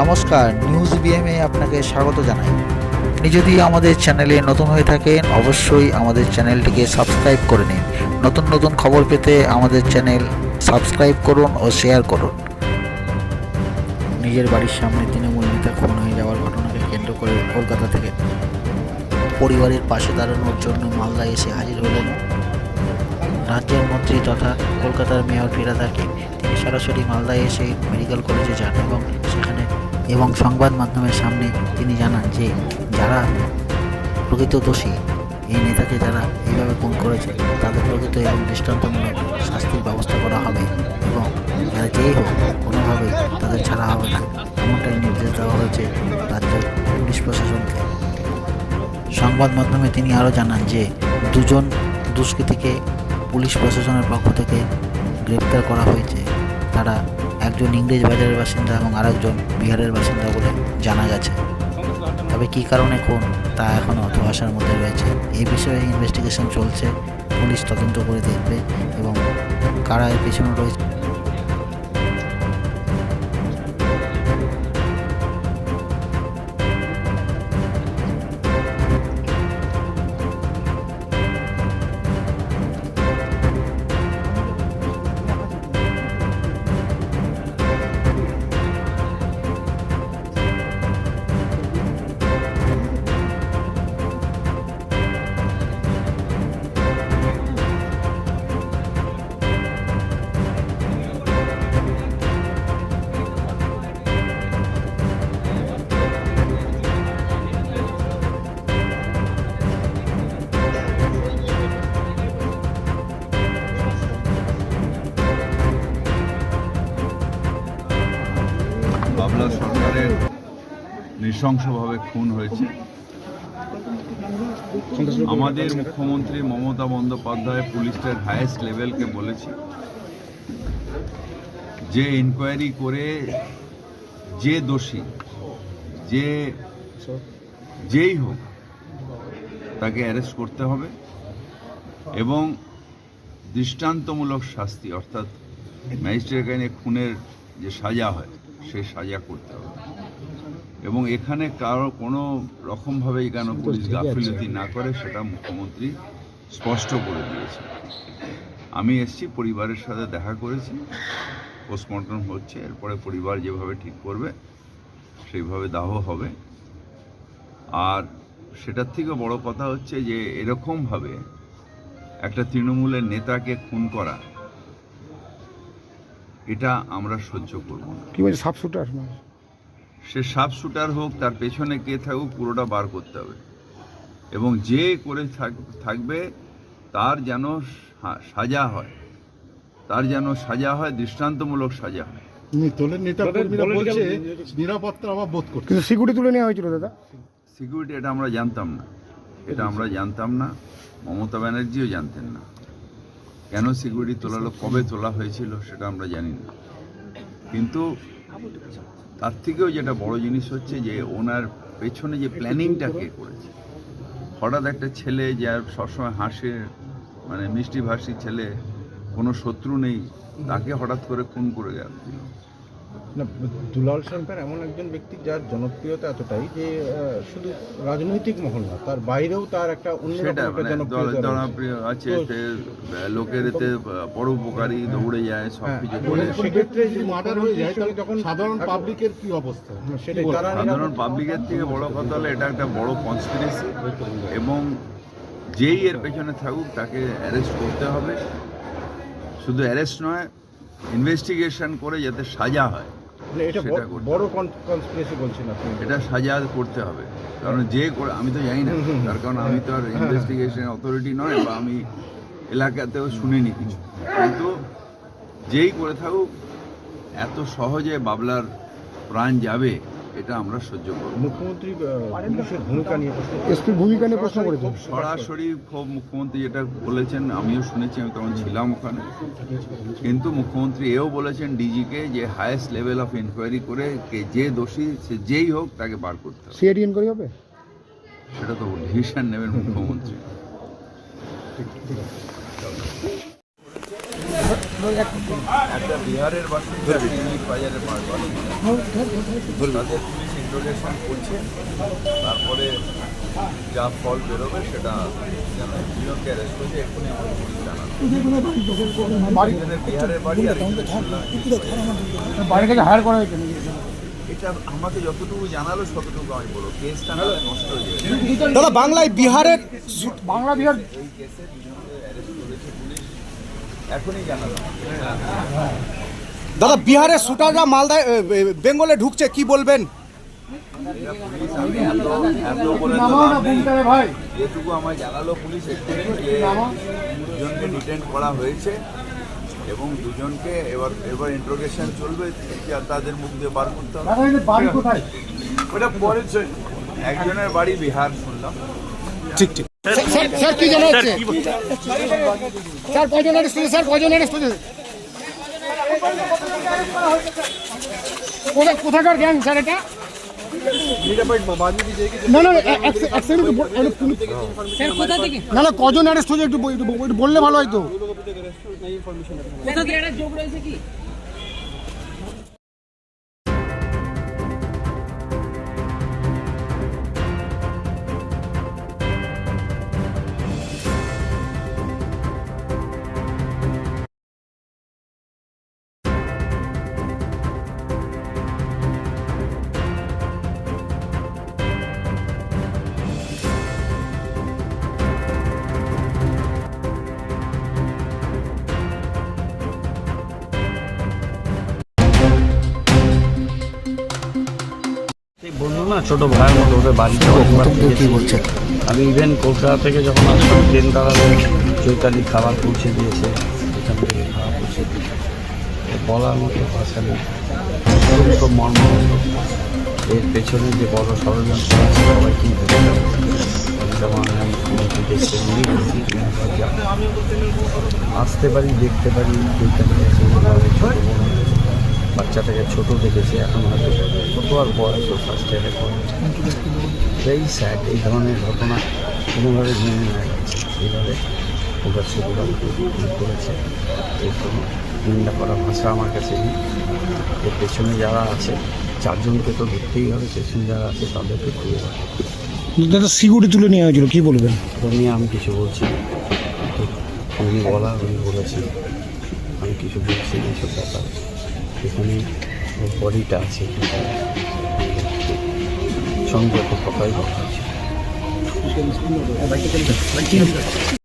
নমস্কার নিউজ বিএমে আপনাকে স্বাগত জানাই। আপনি যদি আমাদের চ্যানেলে নতুন হয়ে থাকেন, অবশ্যই আমাদের চ্যানেলটিকে সাবস্ক্রাইব করে নিন। নতুন নতুন খবর পেতে আমাদের চ্যানেল সাবস্ক্রাইব করুন ও শেয়ার করুন। নিজের বাড়ির সামনে তৃণমূল নেতা খুন হয়ে যাওয়ার ঘটনাকে কেন্দ্র করে কলকাতা থেকে পরিবারের পাশে দাঁড়ানোর জন্য মালদায় এসে হাজির হলেন রাজ্যের মন্ত্রী তথা কলকাতার মেয়র ফিরাদ হাকিম। তিনি সরাসরি মালদায় এসে মেডিকেল কলেজে যান এবং এবং সংবাদ মাধ্যমের সামনে তিনি জানান যে যারা প্রকৃত দোষী, এই নেতাকে যারা এইভাবে খুন করেছে, তাদের প্রকৃত এবং দৃষ্টান্তমূলক শাস্তির ব্যবস্থা করা হবে এবং যারা যেই হোক, কোনোভাবেই তাদের ছাড়া হবে না। এমনটাই নির্দেশ দেওয়া হয়েছে রাজ্যের পুলিশ প্রশাসনকে। সংবাদ মাধ্যমে তিনি আরও জানান যে দুজন দুষ্কৃতীকে পুলিশ প্রশাসনের পক্ষ থেকে গ্রেপ্তার করা হয়েছে। তারা একজন ইংরেজ বাজারের বাসিন্দা এবং আরেকজন বিহারের বাসিন্দা বলে জানা গেছে। তবে কি কারণে, কোন, তা এখনও ধোয়াশার মধ্যে রয়েছে। এই বিষয়ে ইনভেস্টিগেশন চলছে। পুলিশ তদন্ত করে দেখবে এবং কারা এর পেছনে রয়েছে বাবলা সরকারের নৃশংসভাবে খুন হয়েছে। আমাদের মুখ্যমন্ত্রী মমতা বন্দ্যোপাধ্যায় পুলিশের হায়েস্ট লেভেলকে বলেছে যে ইনকোয়ারি করে যে দোষী, যে যেই হোক, তাকে অ্যারেস্ট করতে হবে এবং দৃষ্টান্তমূলক শাস্তি, অর্থাৎ ম্যাজিস্ট্রেট আইনে খুনের যে সাজা হয় সেই সাজা করতে হবে। এবং এখানে কারও কোনো রকমভাবে কেন পুলিশ গাফিলতি না করে সেটা মুখ্যমন্ত্রী স্পষ্ট করে দিয়েছে আমি এসছি পরিবারের সাথে দেখা করেছি পোস্টমর্টম হচ্ছে এরপরে পরিবার যেভাবে ঠিক করবে সেইভাবে দাহ হবে। আর সেটার থেকে বড় কথা হচ্ছে যে এরকমভাবে একটা তৃণমূলের নেতাকে খুন করা এটা আমরা সহ্য করব না। কি বলছে সাপ শুটার? সে সাপ শুটার হোক তার পেছনে কে থাকুক পুরোটা বার করতে হবে। এবং যে করে থাক- থাকবে তার যেন সাজা হয়। তার যেন সাজা হয় দৃষ্টান্তমূলক সাজা হয়। দলের নেতা কর্মীরা বলছে নিরাপত্তার অভাব বোধ করছে। কিন্তু সিকিউরিটি তুলে নেওয়া হয়েছিল দাদা। সিকিউরিটি এটা আমরা জানতাম না। এটা আমরা জানতাম না। মমতা ব্যানার্জিও জানতেন না। কেন সিকিউরিটি তোলা হলো, কবে তোলা হয়েছিল সেটা আমরা জানি না। কিন্তু তার থেকেও যেটা বড় জিনিস হচ্ছে যে ওনার পেছনে যে প্ল্যানিংটা কে করেছে। হঠাৎ একটা ছেলে যার সবসময় হাসে মানে মিষ্টি ভাষী ছেলে, কোনো শত্রু নেই, তাকে হঠাৎ করে খুন করে গেল না দুলাল সরকার এমন একজন ব্যক্তি যার জনপ্রিয়তা এতটাই যে শুধু রাজনৈতিক মহল না তার বাইরেও তার একটা মানে। জনপ্রিয় আছে লোকের এতে পরোপকারী দৌড়ে যায় সব হ্যাঁ, কিছু করে। সেক্ষেত্রে যদি মার্ডার হয়ে যায় তাহলে যখন সাধারণ পাবলিকের কি অবস্থা? সেটাই তারা সাধারণ পাবলিকের থেকে বড় কথা হলো এটা একটা বড় কনস্পিরেসি এবং যেই এর পেছনে থাকুক তাকে অ্যারেস্ট করতে হবে। শুধু অ্যারেস্ট নয় ইনভেস্টিগেশন করে যাতে সাজা হয় মানে এটা সেটা বড়- করতে কনস্পিরেসি বলছেন আপনি। এটা সাজা করতে হবে। কারণ যে করে আমি তো জানি না। তার কারণ আমি তো আর ইনভেস্টিগেশন অথরিটি নয় বা আমি এলাকাতেও শুনিনি কিছু। কিন্তু যেই করে থাকুক এত সহজে বাবলার প্রাণ যাবে এটা আমরা সহ্য করব। মুখ্যমন্ত্রী ভূমিকা নিয়ে প্রশ্ন এসপি ভূমিকা নিয়ে প্রশ্ন করেছেন। সরাসরি খুব মুখ্যমন্ত্রী যেটা বলেছেন আমিও শুনেছি আমি তখন ছিলাম ওখানে। কিন্তু মুখ্যমন্ত্রী এও বলেছেন ডিজিকে যে হায়েস্ট লেভেল অফ ইনকোয়ারি করে কে যে দোষী সে যেই হোক তাকে বার করতে হবে। সিআইডি ইনকোয়ারি হবে? সেটা তো ডিসিশন নেবেন মুখ্যমন্ত্রী। একটা বিহারের বাসিন্দা তাদের পুলিশ ইন্টারোগেশন করছে তারপরে যা ফল বেরোবে সেটা দুজনকে অ্যারেস্ট করছে এক্ষুনি আমার পুলিশ জানাবে বিহারের বাড়ি আর একজনের বাড়ি থেকে হায়ার করা হয়েছে এটা আমাকে যতটুকু জানালো ততটুকু আমি বলব। কেসটা নষ্ট হয়ে যাবে। দাদা বাংলায় বিহারের বাংলা বিহার এই কেসে দুজনকে অ্যারেস্ট করেছে পুলিশ এখনই জানালো দাদা বিহারের শুটাররা মালদায় বেঙ্গলে ঢুকছে কি বলবেন? যেটুকু আমায় জানালো পুলিশ দুজনকে ডিটেন করা হয়েছে এবং দুজনকে এবার এবার ইন্ট্রোগেশন চলবে তাদের মুখ দিয়ে বার করতে হবে? বাড়ি ওটা পরে একজনের বাড়ি বিহার শুনলাম। ঠিক ঠিক। স্যার স্যার কি জানা হচ্ছে স্যার কজন অ্যারেস্ট হয়েছে স্যার কজন অ্যারেস্ট হয়েছে কোথাকার গ্যাং স্যার এটা? না না না না কজন অ্যারেস্ট হয়েছে একটু বললে ভালো হয়তো না ছোট ভাইয়ের মতো ওদের বাড়িতে কি গেছি। আমি ইভেন কলকাতা থেকে যখন আসলাম ট্রেন দাঁড়ালে চৈতালি খাবার পৌঁছে দিয়েছে এখান থেকে খাবার পৌঁছে দিয়েছে। বলার মতো ভাষা নেই। অত্যন্ত মর্মাহত এর পেছনে যে বড় ষড়যন্ত্র আছে সবাই কি যেমন আমি তোমাকে দেখতে নিয়ে গেছি তুমি একবার যাও। আসতে পারি দেখতে পারি চৈতালি আছে ছোটো বোন ছোট দেখেছে এখন হয়তো কত আর বয়স ফার্স্ট ইয়ারে পড়ে। ভেরি স্যাড এই ধরনের ঘটনা কোনোভাবে মেনে নেওয়া যাচ্ছে এইভাবে ওটা ছোটরা করেছে। এর কোনো নিন্দা করা ভাষা আমার কাছে নেই। এর পেছনে যারা আছে চারজনকে তো ধরতেই হবে পেছনে যারা আছে তাদেরকে খুঁজে দাদা সিকিউরিটি তুলে নেওয়া হয়েছিল কী বলবেন? ওটা নিয়ে আমি কিছু বলছি উনি বলা উনি বলেছেন আমি কিছু বলছি এইসব ব্যাপারে। এখানে বডিটা আছে। কথাই কথা আছে